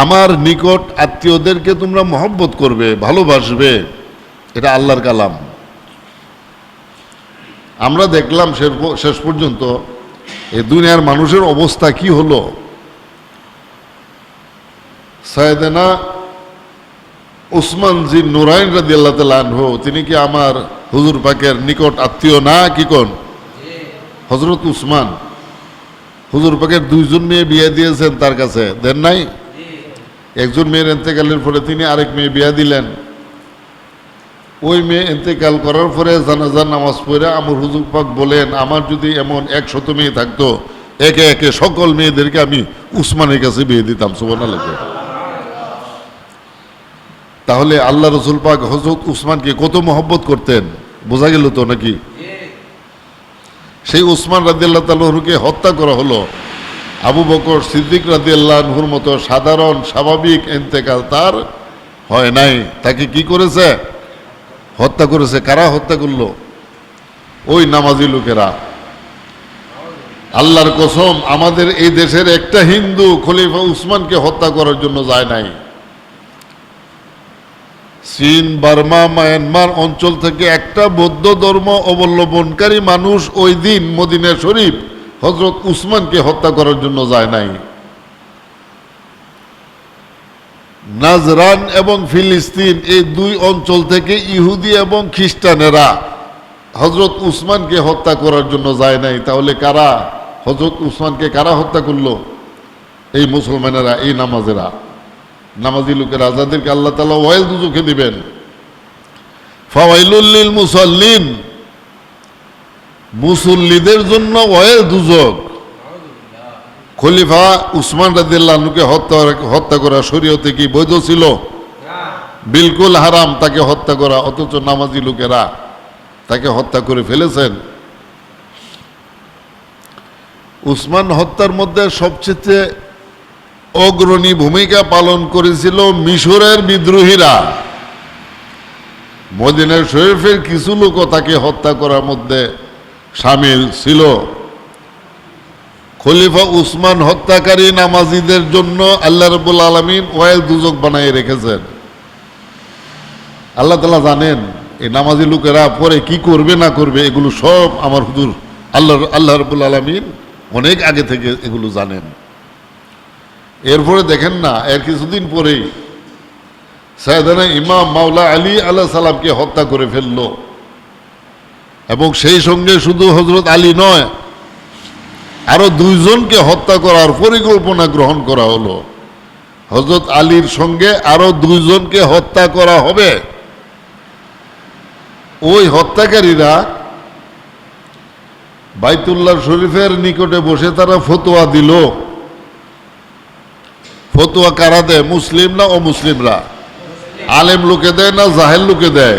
আমার নিকট আত্মীয়দেরকে তোমরা মহব্বত করবে, ভালোবাসবে। এটা আল্লাহর কালাম। আমরা দেখলাম শেষ- পর্যন্ত এই দুনিয়ার মানুষের অবস্থা কি হলো। সায়দেনা উসমান জি নুরাইন রাদি আল্লাহ আনহু, তিনি কি আমার হুজুর পাকের নিকট আত্মীয় না কি কোন? হজরত উসমান। হুজুর পাকের দুইজন মেয়ে বিয়ে দিয়েছেন তার কাছে, দেন নাই? একজন মেয়ের এন্তেকালের পরে তিনি আরেক মেয়ে বিয়ে দিলেন। ওই মেয়ে এন্তেকাল করার পরে জানাজার নামাজ পড়ে আমার হুজুর পাক বলেন, আমার যদি এমন একশত মেয়ে থাকতো, একে একে সকল মেয়েদেরকে আমি উসমানের কাছে বিয়ে দিতাম। সুবর্ণা লেগে তাহলে আল্লাহ রসুল পাক হজরত উসমানকে কত মহব্বত করতেন? বোঝা গেল তো নাকি? সেই উসমান রাদিয়াল্লাহ তালহুকে হত্যা করা হলো। আবু বকর সিদ্দিক রাদিয়াল্লাহুর মতো সাধারণ, স্বাভাবিক এন্তেকাল তার হয় নাই। তাকে কি করেছে? হত্যা করেছে। কারা হত্যা করল? ওই নামাজি লোকেরা। আল্লাহর কসম, আমাদের এই দেশের একটা হিন্দু খলিফা উসমানকে হত্যা করার জন্য যায় নাই। চীন, বার্মা, মায়ানমার অঞ্চল থেকে একটা বৌদ্ধ ধর্ম অবলম্বনকারী মানুষ ওই দিন মদিনা শরীফ হজরত উসমানকে হত্যা করার জন্য যায় নাই। নাজরান এবং ফিলিস্তিন এই দুই অঞ্চল থেকে ইহুদি এবং খ্রিস্টানেরা হজরত উসমানকে হত্যা করার জন্য যায় নাই। তাহলে কারা? হজরত উসমানকে কারা হত্যা করল? এই মুসলমানেরা, এই নামাজেরা। নামাজি লোকেরা, যাদেরকে আল্লাহ তালা ওয়াইল দুজুকে দিবেন। ফাওয়াইলুল্লিল মুসল্লিন। মুসল্লিদের জন্য ওয়াইল দুজক। খলিফা উসমান রাদিল্লাহকে হত্যা হত্যা করা শরীয়তে কি বৈধ ছিল? বিলকুল হারাম, তাকে হত্যা করা, অথচ নামাজি লোকেরা তাকে হত্যা করে ফেলেছেন। উসমান হত্যার মধ্যে সবচেয়ে অগ্রণী ভূমিকা পালন করেছিল মিশরের বিদ্রোহীরা। মদিনার শরীফের কিছু লোকও তাকে হত্যা করার মধ্যে সামিল ছিল। খলিফা উসমান হত্যাকারী নামাজিদের জন্য আল্লাহ রবুল আলমিন ওয়াইল দুজক বানিয়ে রেখেছেন। আল্লাহ তালা জানেন, এই নামাজি লোকেরা পরে কি করবে না করবে এগুলো সব আমার হুজুর আল্লাহ আল্লাহ রবুল আলমিন অনেক আগে থেকে এগুলো জানেন। এরপরে দেখেন না, এর কিছুদিন পরেই সায়দানা ইমাম মাওলা আলী আল্লাহ সালামকে হত্যা করে ফেলল। এবং সেই সঙ্গে শুধু হজরত আলী নয়, আরও দুইজনকে হত্যা করার পরিকল্পনা গ্রহণ করা হলো। হজরত আলীর সঙ্গে আরও দুইজনকে হত্যা করা হবে। ওই হত্যাকারীরা বাইতুল্লাহ শরীফের নিকটে বসে তারা ফতোয়া দিল। ফতোয়া কারা দেয়? মুসলিম না অমুসলিমরা? আলেম লোকে দেয় না জাহেল লোকে দেয়?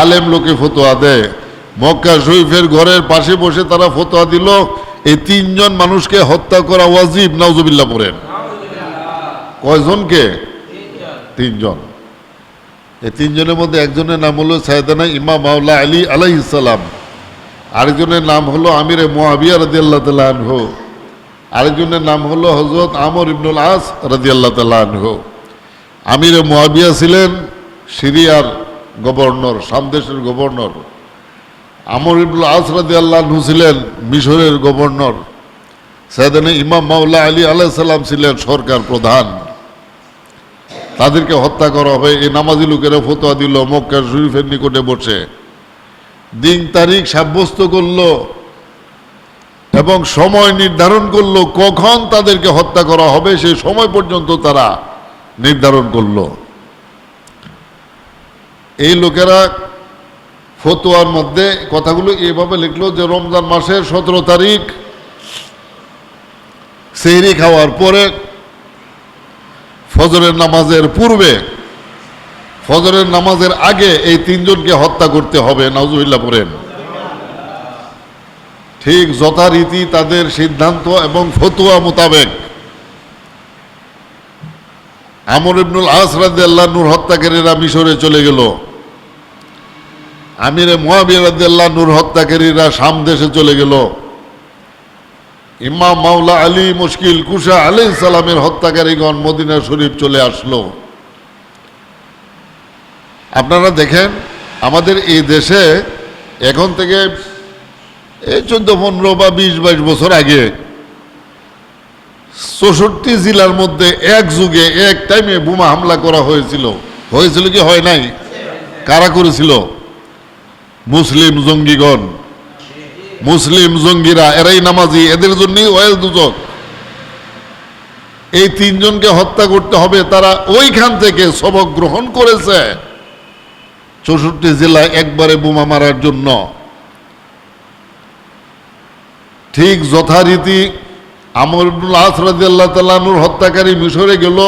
আলেম লোকে ফতোয়া দেয়। মক্কা শরীফের ঘরের পাশে বসে তারা ফতোয়া দিল, এই তিনজন মানুষকে হত্যা করা ওয়াজিব, নাউজুবিল্লাহ পড়েন। কয়জনকে? তিনজন। এই তিনজনের মধ্যে একজনের নাম হলো সায়দানা ইমাম মাওলা আলী আলাই ইসালাম আরেকজনের নাম হলো আমিরে মোয়াবিয়া রাজি আল্লাহ তালা আরেকজনের নাম হলো হজরত আমর ইবনুল আস রাজি আল্লাহ তালা আমিরে মোয়াবিয়া ছিলেন সিরিয়ার গভর্নর, সামদেশের গভর্নর। আমর ইবুল আস রাজি আল্লাহ ছিলেন মিশরের গভর্নর। সায়দানা ইমাম মাওলা আলী আলাহ সাল্লাম ছিলেন সরকার প্রধান। তাদেরকে হত্যা করা হবে এই নামাজি লোকেরা ফতোয়া দিল মক্কা শরীফের নিকটে বসে। দিন তারিখ সাব্যস্ত করল এবং সময় নির্ধারণ করল কখন তাদেরকে হত্যা করা হবে সেই সময় পর্যন্ত তারা নির্ধারণ করল। এই লোকেরা ফতোয়ার মধ্যে কথাগুলো এভাবে লিখলো যে রমজান মাসের সতেরো তারিখ, সেহরি খাওয়ার পরে ফজরের নামাজের পূর্বে, ফজরের নামাজের আগে এই তিনজনকে হত্যা করতে হবে নাজুবিল্লাহ পড়েন। ঠিক যথারীতি তাদের সিদ্ধান্ত এবং ফতুয়া মোতাবেক আমর ইবনুল আসরাদ নূর হত্যাকারীরা মিশরে চলে গেল। আমিরে মোয়াবিয়াদ নূর হত্যাকারীরা সাম দেশে চলে গেল। ইমাম মাওলা আলী মুশকিল কুশা আলী সালামের হত্যাকারীগণ মদিনা শরীফ চলে আসলো। আপনারা দেখেন, আমাদের এই দেশে এখন থেকে এই চোদ্দ, পনেরো বা বিশ, বাইশ বছর আগে চৌষট্টি জেলার মধ্যে এক যুগে এক টাইমে বোমা হামলা করা হয়েছিল। হয়েছিল কি? হয় নাই? কারা করেছিল? মুসলিম জঙ্গিগণ, মুসলিম জঙ্গিরা এরাই নামাজি, এদের জন্যই ওয়েল দুজক এই তিনজনকে হত্যা করতে হবে, তারা ওইখান থেকে সবক গ্রহণ করেছে। চৌষট্টি জেলায় একবারে বোমা মারার জন্য। ঠিক যথারীতি আমর ইবনুল হত্যাকারী মিশরে গেল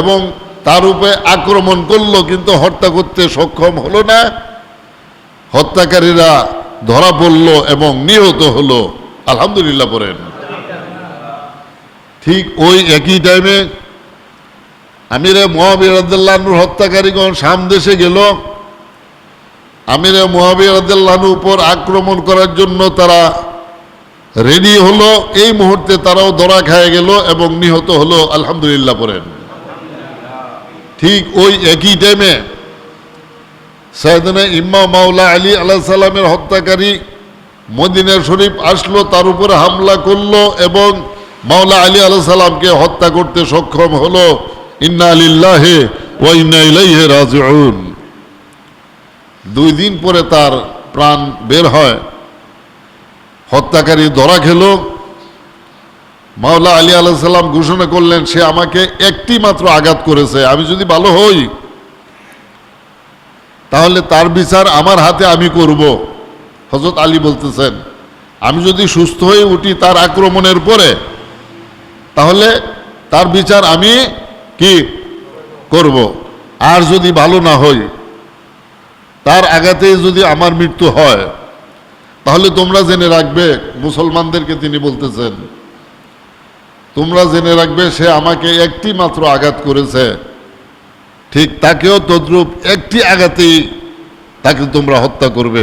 এবং তার উপরে আক্রমণ করল, কিন্তু হত্যা করতে সক্ষম হলো না। হত্যাকারীরা ধরা পড়ল এবং নিহত হলো। আলহামদুলিল্লাহ পড়েন। ঠিক ওই একই টাইমে আমিরে মহাবীর হত্যাকারীগণ শাম দেশে গেল। আমিরে মহাবীর উপর আক্রমণ করার জন্য তারা রেডি হলো। এই মুহূর্তে তারাও ধরা খায় গেল এবং নিহত হলো। আলহামদুলিল্লাহ পড়েন। ঠিক ওই একই টাইমে সৈয়দনা ইম্মা মাওলা আলী আল্লাহ সাল্লামের হত্যাকারী মদিনা শরীফ আসলো, তার উপরে হামলা করল এবং মাওলা আলী আল্লাহ সাল্লামকে হত্যা করতে সক্ষম হলো। ইন্না আলিল্লাহে ও ইন্না ইলাইহে রাজিউন। দুই দিন পরে তার প্রাণ বের হয়। হত্যাকারী ধরা খেল। মাওলা আলী আল্লাহ সাল্লাম ঘোষণা করলেন, সে আমাকে একটি মাত্র আঘাত করেছে। আমি যদি ভালো হই তাহলে তার বিচার আমার হাতে আমি করব। হজরত আলী বলতেছেন, আমি যদি সুস্থ হয়ে উঠি তার আক্রমণের পরে, তাহলে তার বিচার আমি কি করব? আর যদি ভালো না হই তার আঘাতে যদি আমার মৃত্যু হয়, তাহলে তোমরা জেনে রাখবে, মুসলমানদেরকে তিনি বলতেছেন, তোমরা জেনে রাখবে সে আমাকে একটি মাত্র আঘাত করেছে। ঠিক তাকেও তদ্রূপ একটি আঘাতেই তাকে তোমরা হত্যা করবে।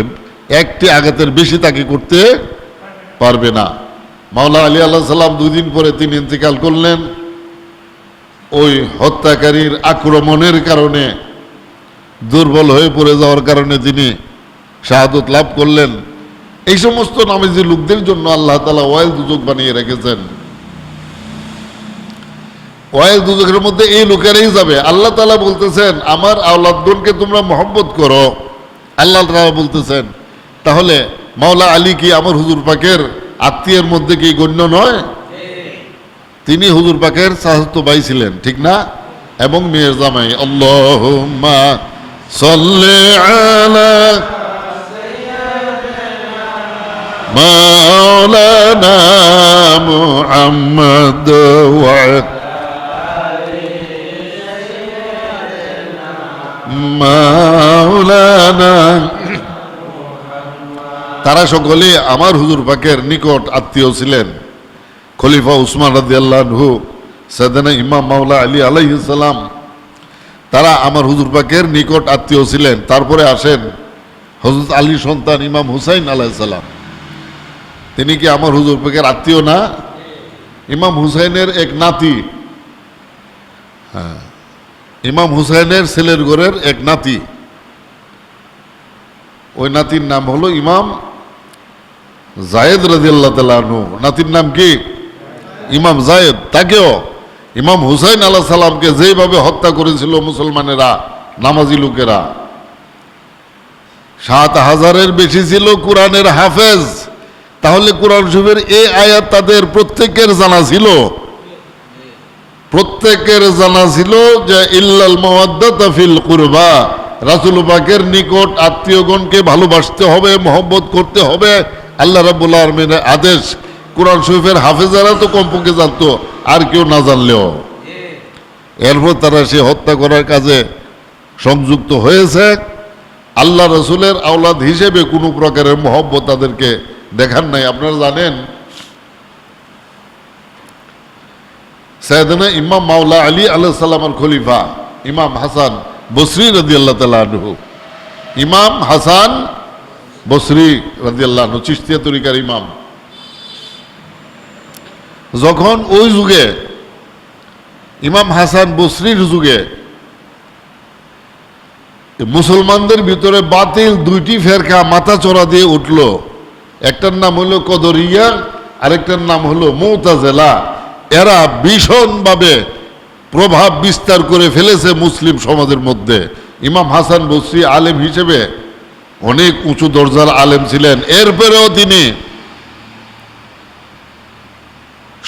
একটি আঘাতের বেশি তাকে করতে পারবে না। মাওলা আলী আল্লাহ সাল্লাম দুদিন পরে তিনি ইন্তেকাল করলেন। ওই হত্যাকারীর আক্রমণের কারণে, দুর্বল হয়ে পড়ে যাওয়ার কারণে তিনি শাহাদত লাভ করলেন। এই সমস্ত নামেজি লোকদের জন্য আল্লাহ তালা ওয়াইল দুযোগ বানিয়ে রেখেছেন। কয়েক দুজকের মধ্যে এই লোকেরাই যাবে। আল্লাহ তালা বলতেছেন, আমার আওলাদগণকে তোমরা মহব্বত করো। আল্লাহ তালা বলতেছেন, তাহলে মাওলা আলী কি আমার হুজুর পাকের আত্মীয়ের মধ্যে কি গণ্য নয়? তিনি হুজুর পাকের সাহস্ত বাই ছিলেন, ঠিক না? এবং মেয়ের জামাই আল্লাহ সল্লে আলা মাওলানা। তারা সকলে আমার হুজুর পাকের নিকট আত্মীয় ছিলেন। খলিফা উসমান রাজি আল্লাহু সৈদানা ইমাম মাওলা আলী আলাইসালাম তারা আমার হুজুর পাকের নিকট আত্মীয় ছিলেন। তারপরে আসেন হজরত আলী সন্তান ইমাম হুসাইন আলাইসাল্লাম তিনি কি আমার হুজুর পাকের আত্মীয় না? ইমাম হুসাইনের এক নাতি। হ্যাঁ। ইমাম হুসাইনের ছেলের ঘরের এক নাতি। ওই নাতির নাম হলো ইমাম জায়েদ রাজিয়াল্লাহ তালু নাতির নাম কি? ইমাম জায়েদ। তাকেও ইমাম হুসাইন আল্লাহ সালামকে যেভাবে হত্যা করেছিল মুসলমানেরা, নামাজি লোকেরা, সাত হাজারের বেশি ছিল কোরআনের হাফেজ। তাহলে কোরআন শরীফের এই আয়াত তাদের প্রত্যেকের জানা ছিল। প্রত্যেকের জানা ছিল যে, ইল্লাল মাওয়াদ্দাতা ফিল কুরবা। রাসূল পাকের নিকট আত্মীয়গণকে ভালোবাসতে হবে, মহব্বত করতে হবে। আল্লাহ রাব্বুল আলামিনের আদেশ। কোরআন শরীফের হাফেজারা তো কমপক্ষে জানতো, আর কেউ না জানলেও। এরপর তারা সে হত্যা করার কাজে সংযুক্ত হয়েছে। আল্লাহ রসুলের আওলাদ হিসেবে কোনো প্রকারের মহব্বত তাদেরকে দেখান নাই। আপনারা জানেন সৈয়দনা ইমাম মাওলা আলী আল্লাহ সাল্লামের খলিফা, ইমাম হাসান বসরি রদি আল্লাহ তালু ইমাম হাসান বসরি রদি আল্লাহ চিস্তিয়া তরিকার ইমাম। যখন ওই যুগে ইমাম হাসান বসরির যুগে মুসলমানদের ভিতরে বাতিল দুইটি ফেরকা মাথা চড়া দিয়ে উঠল। একটার নাম হলো কদরিয়া, আরেকটার নাম হলো মৌতাজেলা। এরা ভীষণভাবে প্রভাব বিস্তার করে ফেলেছে মুসলিম সমাজের মধ্যে। ইমাম হাসান বসরি আলেম হিসেবে অনেক উঁচু দরজার আলেম ছিলেন। এরপরেও তিনি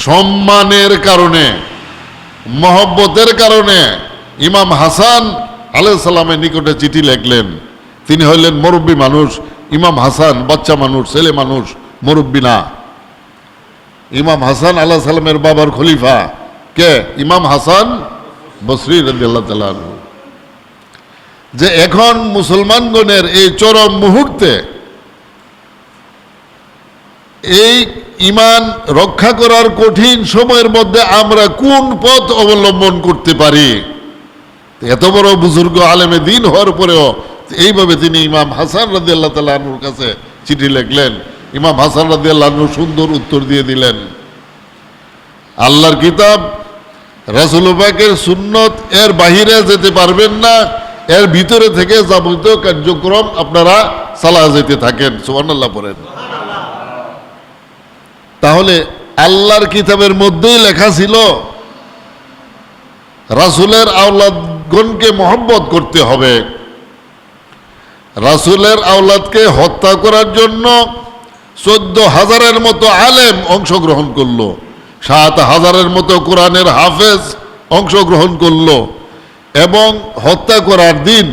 সম্মানের কারণে, মহব্বতের কারণে ইমাম হাসান আলাই সাল্লামের নিকটে চিঠি লিখলেন। তিনি হইলেন মুরব্বী মানুষ, ইমাম হাসান বাচ্চা মানুষ, ছেলে মানুষ, মুরব্বী না। ইমাম হাসান আল্লাহ সাল্লামের বাবার খলিফা। কে? ইমাম হাসান বসরি তাআলা যে এখন মুসলমানগণের এই চরম মুহূর্তে এই ইমান রক্ষা করার কঠিন সময়ের মধ্যে আমরা কোন পথ অবলম্বন করতে পারি? এত বড় বুজুর্গ আলেমে দিন হওয়ার পরেও এইভাবে তিনি ইমাম হাসান রাজি আল্লাহ তালুর কাছে চিঠি লিখলেন। ইমাম হাসান রাজি আল্লাহ সুন্দর উত্তর দিয়ে দিলেন, আল্লাহর কিতাব রাসুলবাকের সুন্নত, এর বাহিরে যেতে পারবেন না, এর ভিতরে থেকে যাবতীয় কার্যক্রম আপনারা চালা যেতে থাকেন, সুবহানাল্লাহ পড়েন। তাহলে আল্লাহর কিতাবের মধ্যেই লেখা ছিল, রাসুলের আওলাদগণকে মহব্বত করতে হবে, রাসুলের আওলাদকে হত্যা করার জন্য চোদ্দ হাজারের মতো আলেম অংশগ্রহণ করল, সাত হাজারের মতো কোরআনের হাফেজ অংশগ্রহণ করল এবং হত্যা করার দিন